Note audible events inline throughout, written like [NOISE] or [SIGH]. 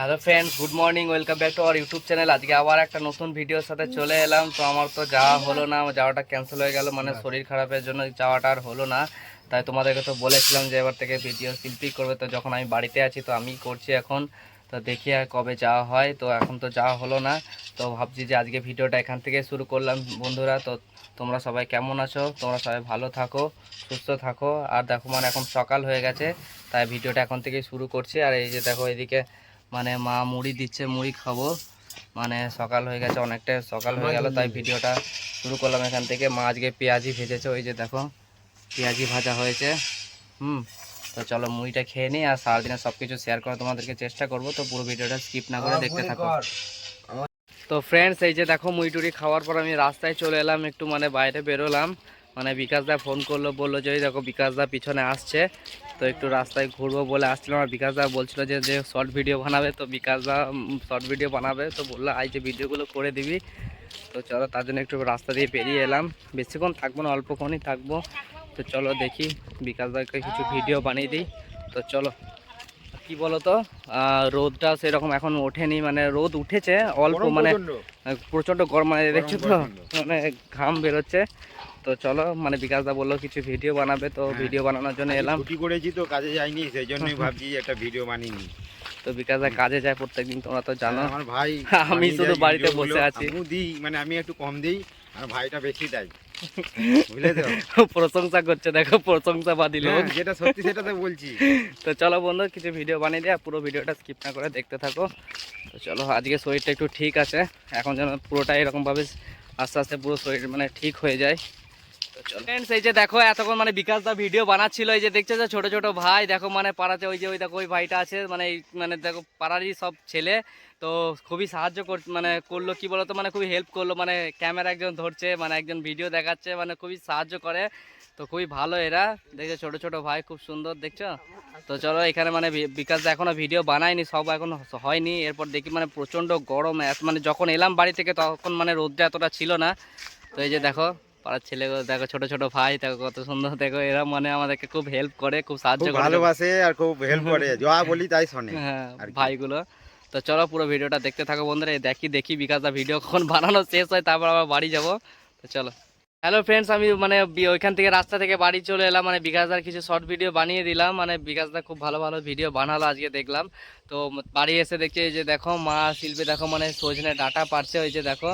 Hello friends good morning welcome back to our YouTube channel আজকে আবার একটা নতুন ভিডিওর সাথে চলে এলাম। তো আমার তো যাওয়া হলো না যাওয়াটা ক্যান্সেল হয়ে গেল মানে শরীর খারাপের জন্য যাওয়াটা আর হলো না। তাই তোমাদেরকে তো বলেছিলাম যে এবার থেকে ভিডিও শিল্পী করবে। তো যখন আমি বাড়িতে আছি তো আমি করছি এখন। তো দেখি আর কবে যাওয়া হয়। তো এখন তো যাওয়া হলো না। তো ভাবছি যে আজকে ভিডিওটা এখান থেকে শুরু করলাম বন্ধুরা। তো তোমরা সবাই কেমন আছো? তোমরা সবাই ভালো থাকো সুস্থ থাকো। আর দেখো মানে এখন সকাল হয়ে গেছে তাই ভিডিওটা এখন থেকেই শুরু করছি। আর এই যে দেখো এদিকে মানে মা মুড়ি দিচ্ছে, মুড়ি খাব। মানে সকাল হয়ে গেছে অনেকটা সকাল হয়ে গেল, তাই ভিডিওটা শুরু করলাম এখান থেকে। মা আজকে পেঁয়াজি ভেজেছে, ওই যে দেখো, পেঁয়াজি ভাজা হয়েছে। হুম, তো চলো মুড়িটা খেয়ে নিই, আর সারাদিনে সব কিছু শেয়ার করার তোমাদেরকে চেষ্টা করব, তো পুরো ভিডিওটা স্কিপ না করে দেখতে থাকো। তো ফ্রেন্ডস এই যে দেখো মুড়ি টুড়ি খাওয়ার পর আমি রাস্তায় চলে এলাম, একটু মানে বাইরে বেরোলাম। মানে বিকাশদা ফোন করল, বলল যে দেখো, বিকাশদা পিছনে আসছে। তো একটু রাস্তায় ঘুরবো বলে আসছিলাম আর বিকাশদা বলছিল যে যে শর্ট ভিডিও বানাবে, তো বিকাশদা শর্ট ভিডিও বানাবে। তো বলল আই যে ভিডিওগুলো করে দিবি। তো চলো, তার জন্য একটু রাস্তা দিয়ে বেরিয়ে এলাম। বেশিক্ষণ থাকব না অল্পক্ষণই থাকব। তো চলো দেখি, বিকাশদাকে কিছু ভিডিও বানিয়ে দিই। তো চলো কি বলো তো আহ, রোদটা সেরকম এখন ওঠেনি মানে রোদ উঠেছে অল্প মানে প্রচণ্ড গরম মানে দেখছ তো? মানে ঘাম বেরোচ্ছে। তো চলো মানে বিকাশদা বলল কিছু ভিডিও বানাবে তো ভিডিও বানানোর জন্য এলাম। ছুটি করেছি তো কাজে যাইনি সেই জন্যই ভাবছি একটা ভিডিও বানিয়ে তো বিকাশদা কাজে যায় প্রত্যেকদিন তোমরা তো জানো। আমার ভাই আমি শুধু বাড়িতে বসে আছি। দিই মানে আমি একটু কম দিই আর ভাইটা বেশি দেয়। [LAUGHS] প্রশংসা করছে দেখো প্রশংসা বাদিল লোক। যেটা সত্যি সেটা তো বলছি। [LAUGHS] তো চলো বন্ধু কিছু ভিডিও বানিয়ে দিয়ে পুরো ভিডিওটা স্কিপ না করে দেখতে থাকো। তো চলো আজকে শরীরটা একটু ঠিক আছে। এখন যেন পুরোটা এরকমভাবে আস্তে আস্তে পুরো শরীর মানে ঠিক হয়ে যায়। চলো ফ্রেন্ডস এই যে দেখো, এতক্ষণ মানে বিকাশ দা ভিডিও বানাচ্ছিল, এই যে দেখছ যে ছোট ছোট ভাই, দেখো মানে পাড়াতে ওই যে, ওই দেখো, ওই ভাইটা আছে মানে মানে দেখো পাড়ারই সব ছেলে, তো খুবই সাহায্য কর মানে করল, কি বলতো মানে খুবই হেল্প করল মানে ক্যামেরা একজন ধরছে মানে একজন ভিডিও দেখাচ্ছে মানে খুবই সাহায্য করে, তো খুবই ভালো এরা। দেখছ ছোট ছোট ভাই, খুব সুন্দর, দেখছ? তো চলো, এখানে মানে বিকাশ দা এখনও ভিডিও বানায়নি, সব এখন হয়নি, এরপর দেখি মানে প্রচণ্ড গরম মানে যখন এলাম বাড়ি থেকে, তখন মানে রোদটা এতটা ছিল না। তো এই যে দেখো পাড়ার ছেলেগুলো দেখো ছোট ছোট ভাই দেখো কত সুন্দর দেখো এরা মানে আমাদেরকে খুব হেল্প করে খুব সাহায্য করে। ভালোবাসে আর খুব হেল্প করে। [LAUGHS] যা বলি তাই শোনে। হ্যাঁ। ভাইগুলো। তো চলো পুরো ভিডিওটা দেখতে থাকো বন্ধুরা দেখি দেখি বিকাশ দা ভিডিও কখন বানানো শেষ হয় তারপর আবার বাড়ি যাব। তো চলো। হ্যালো ফ্রেন্ডস আমি মানে ওইখান থেকে রাস্তা থেকে বাড়ি চলে এলাম মানে বিকাশদার কিছু শর্ট ভিডিও বানিয়ে দিলাম মানে বিকাশদা খুব ভালো ভালো ভিডিও বানালো আজকে দেখলাম। তো বাড়ি এসে দেখছি যে দেখো, মা শিল্পী দেখো মানে সজনে ডাটা পারছে ওই যে দেখো।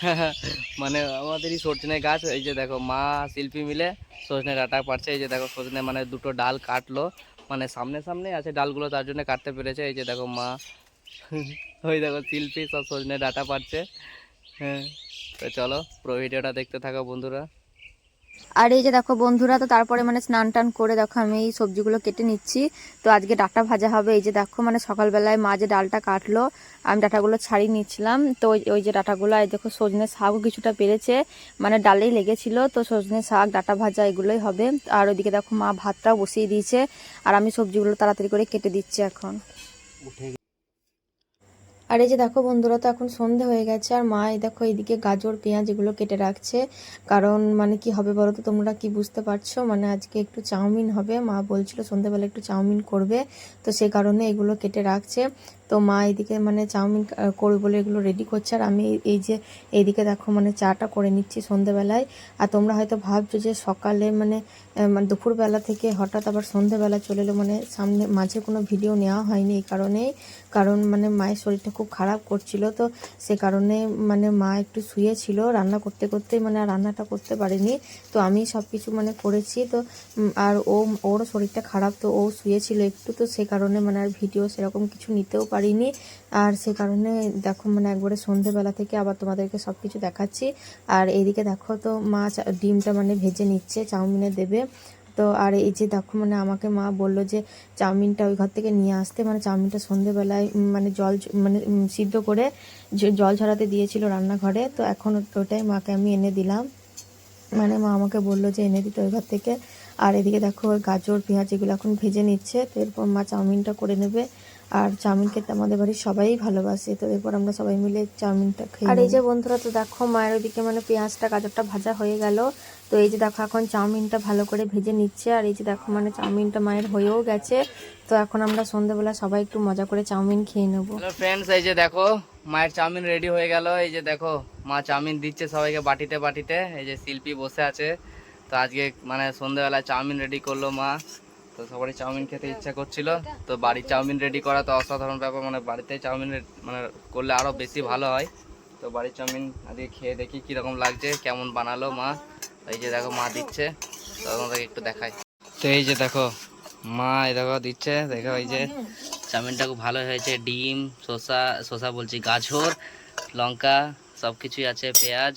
[LAUGHS] মানে আমাদেরই সজনে গাছ, এই যে দেখো, মা শিল্পী মিলে সজনে ডাটা পারছে এই যে দেখো, সজনে মানে দুটো ডাল কাটলো। মানে সামনে সামনে আছে ডালগুলো, তার জন্য কাটতে পেরেছে, এই যে দেখো মা। [LAUGHS] ওই দেখো, শিল্পী সব সজনে ডাটা পারছে হ্যাঁ। তো চলো পুরো ভিডিওটা দেখতে থাকো বন্ধুরা। আর এই যে দেখো বন্ধুরা তো তারপরে মানে স্নান টান করে দেখো আমি এই সবজিগুলো কেটে নিচ্ছি। তো আজকে ডাটা ভাজা হবে এই যে দেখো মানে সকালবেলায় মা যে ডালটা কাটলো আমি ডাটাগুলো ছাড়িয়ে নিচ্ছিলাম। তো ওই ওই যে ডাটাগুলো এই দেখো সজনে শাকও কিছুটা পেরেছে মানে ডালেই লেগেছিল তো সজনে শাক ডাটা ভাজা এগুলোই হবে। আর ওইদিকে দেখো মা ভাতটাও বসিয়ে দিয়েছে আর আমি সবজিগুলো তাড়াতাড়ি করে কেটে দিচ্ছি এখন। আর এই যে দেখো বন্ধুরা, তো এখন সন্ধে হয়ে গেছে আর মা, এই দেখো এইদিকে গাজর, পেঁয়াজ এগুলো কেটে রাখছে। কারণ মানে কি হবে বলো তো, তোমরা কি বুঝতে পারছ? মানে আজকে একটু চাউমিন হবে। মা বলছিল সন্ধেবেলা একটু চাউমিন করবে। তো সে কারণে এগুলো কেটে রাখছে। তো মা এদিকে মানে চাউমিন করবে বলে এগুলো রেডি করছে। আর আমি এই- যে এইদিকে দেখো মানে চাটা করে নিচ্ছি সন্ধেবেলায়। আর তোমরা হয়তো ভাবছ যে সকালে মানে মানে দুপুরবেলা থেকে হঠাৎ আবার সন্ধেবেলা চলে এলো মানে সামনে মাঝে কোনো ভিডিও নেওয়া হয়নি এই কারণেই কারণ মানে মায়ের শরীরটা খুব খারাপ করছিল তো সে কারণে মানে মা একটু শুয়েছিল রান্না করতে করতে মানে রান্নাটা করতে পারেনি। তো আমি সব কিছু মানে করেছি তো আর ও ওরও শরীরটা খারাপ তো ও শুয়েছিল একটু তো সে কারণে মানে আর ভিডিও সেরকম কিছু নিতেও পারিনি। আর সে কারণে দেখো মানে একবারে সন্ধেবেলা থেকে আবার তোমাদেরকে সব কিছু দেখাচ্ছি। আর এইদিকে দেখো তো, মা ডিমটা মানে ভেজে নিচ্ছে, চাউমিনে দেবে। তো আর এই যে দেখো মানে আমাকে মা বলল যে চাউমিনটা ওই ঘর থেকে নিয়ে আসতে। মানে চাউমিনটা সন্ধেবেলায় মানে জল মানে সিদ্ধ করে জল ঝরাতে দিয়েছিল রান্নাঘরে। তো এখন ওটাই মাকে আমি এনে দিলাম। মানে মা আমাকে বলল যে এনে দিতে ওই ঘর থেকে। আর এদিকে দেখো গাজর, পেঁয়াজ এগুলো এখন ভেজে নিচ্ছে। তো এরপর মা চাউমিনটা করে নেবে। আর চাউমিন খেতে আমাদের বাড়ির সবাই ভালোবাসে তো এরপর আমরা সবাই মিলে চাউমিনটা খেয়ে আর এই যে বন্ধুরা তো দেখো মায়ের ওদিকে মানে পেঁয়াজটা গাজরটা ভাজা হয়ে গেল। তো এই যে দেখো এখন চাউমিনটা ভালো করে ভেজে নিচ্ছে আর এই যে দেখো মানে চাউমিনটা মায়ের হয়েও গেছে। তো এখন আমরা সন্ধ্যেবেলা সবাই একটু মজা করে চাউমিন খেয়ে নেব। ফ্রেন্ডস এই যে দেখো মায়ের চাউমিন রেডি হয়ে গেল। এই যে দেখো মা চাউমিন দিচ্ছে সবাইকে বাটিতে বাটিতে। এই যে শিল্পী বসে আছে। তো আজকে মানে সন্ধ্যেবেলায় চাউমিন রেডি করল মা। তো সবারই চাউমিন খেতে ইচ্ছা করছিল। তো বাড়ির চাউমিন রেডি করা তো অসাধারণ ব্যাপার মানে বাড়িতে চাউমিন মানে করলে আরও বেশি ভালো হয়। তো বাড়ির চাউমিন আজকে খেয়ে দেখি কীরকম লাগছে, কেমন বানালো মা। এই যে দেখো মা দিচ্ছে, তো তোমাদেরকে একটু দেখাই। তো এই যে দেখো, মা এই দেখো দিচ্ছে, দেখো এই যে চাউমিনটা খুব ভালো হয়েছে। ডিম, শসা শসা বলছি, গাজর, লঙ্কা সব কিছুই আছে, পেঁয়াজ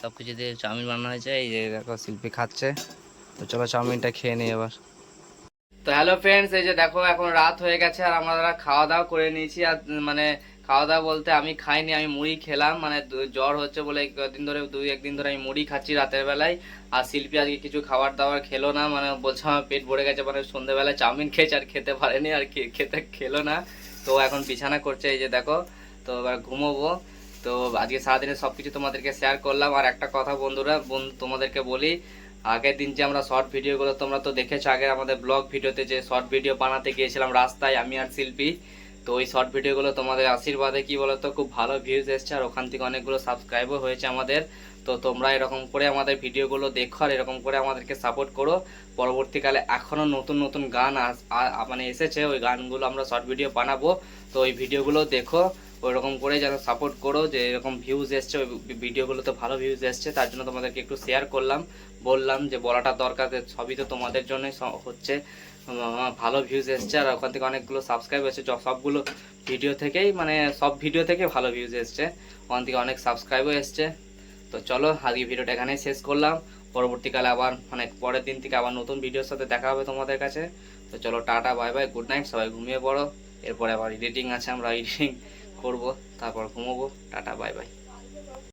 সব কিছু দিয়ে চাউমিন বানানো হয়েছে। এই যে দেখো শিল্পী খাচ্ছে। তো চলো চাউমিনটা খেয়ে নিই এবার। তো হ্যালো ফ্রেন্ডস এই যে দেখো এখন রাত হয়ে গেছে আর আমরা খাওয়া দাওয়া করে নিয়েছি আর মানে খাওয়া দাওয়া বলতে আমি খাইনি, আমি মুড়ি খেলাম মানে জ্বর হচ্ছে বলে দিন ধরে, দুই একদিন ধরে আমি মুড়ি খাচ্ছি রাতের বেলায়। আর শিল্পী আজকে কিছু খাবার দাবার খেলো না মানে বলছে আমার পেট ভরে গেছে মানে সন্ধ্যেবেলায় চাউমিন খেয়েছে আর খেতে পারেনি, আর খেতে খেলো না। তো এখন বিছানা করছে, এই যে দেখো, তো এবার ঘুমোবো। তো আজকে সারাদিনে সব কিছু তোমাদেরকে শেয়ার করলাম। আর একটা কথা বন্ধুরা, বন্ধু তোমাদেরকে বলি আগের দিন যে আমরা শর্ট ভিডিওগুলো তোমরা তো দেখেছ আগে আমাদের ব্লগ ভিডিওতে যে শর্ট ভিডিও বানাতে গিয়েছিলাম রাস্তায়, আমি আর শিল্পী। তো ওই শর্ট ভিডিওগুলো তোমাদের আশীর্বাদে কি বলতো, খুব ভালো ভিউজ এসছে আর ওখান থেকে অনেকগুলো সাবস্ক্রাইবও হয়েছে আমাদের। তো তোমরা এরকম করে আমাদের ভিডিওগুলো দেখো আর এরকম করে আমাদেরকে সাপোর্ট করো। পরবর্তীকালে এখনও নতুন নতুন গান মানে এসেছে, ওই গানগুলো আমরা শর্ট ভিডিও বানাবো। তো ওই ভিডিওগুলো দেখো। ওইরকম করে যেন সাপোর্ট করো, যে এরকম ভিউজ এসছে, ওই ভিডিওগুলোতে ভালো ভিউজ এসছে, তার জন্য তোমাদেরকে একটু শেয়ার করলাম। বললাম যে বলাটা দরকার সবই তো তোমাদের জন্যই হচ্ছে। ভালো ভিউজ এসছে, আর ওখান থেকে অনেকগুলো সাবস্ক্রাইব এসেছে সবগুলো ভিডিও থেকেই মানে সব ভিডিও থেকে ভালো ভিউজ এসছে। ওখান থেকে অনেক সাবস্ক্রাইবও এসছে। তো চলো, আজকে ভিডিওটা এখানেই শেষ করলাম। পরবর্তীকালে আবার মানে পরের দিন থেকে আবার নতুন ভিডিওর সাথে দেখা হবে তোমাদের কাছে। তো চলো, tata bye bye good night সবাই ঘুমিয়ে পড়ো। এরপরে আবার এডিটিং আছে, আমরা এডিটিং করব তারপর ঘুমোবো টাটা বাই বাই।